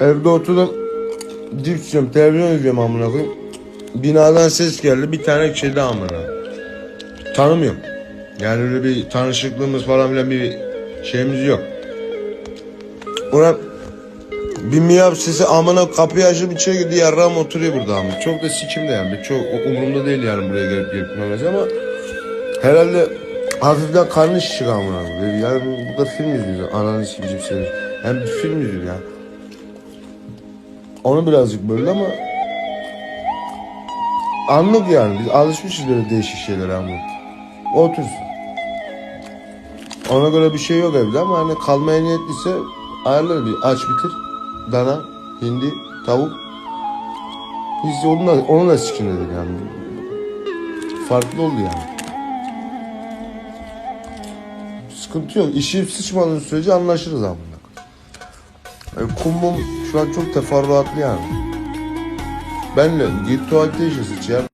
Evde oturdum. Cips yiyorum, televizyon izliyorum amına koyayım. Binadan ses geldi. Bir tane kedi amına. Tanımıyorum. Yani öyle bir tanışıklığımız falan filan bir şeyimiz yok. Ona bir miyav sesi amına kapıyı açıp içeri girdi yarrağım oturuyor burada ama. Çok da sikimde yani. Çok umurumda değil yani buraya gelip gelip gitmemesi ama herhalde hafiften karnı şişik amına. Yani burada film izliyoruz. Ananı sikeceğim seni. Yani bir film izliyor ya. Onu birazcık böldü ama anlık yani. Biz alışmışız böyle değişik şeylere ama. Otursun. Ona göre bir şey yok evde ama hani kalmaya niyetliyse ayarlar bir aç bitir. Dana, hindi, tavuk. Biz onunla, onunla sikinledik yani. Farklı oldu yani. Sıkıntı yok. İşi sıçmadığın sürece anlaşırız amına. Yani kumbum şu an çok teferruatlı yani. Benle git tuvalete işe sıçar.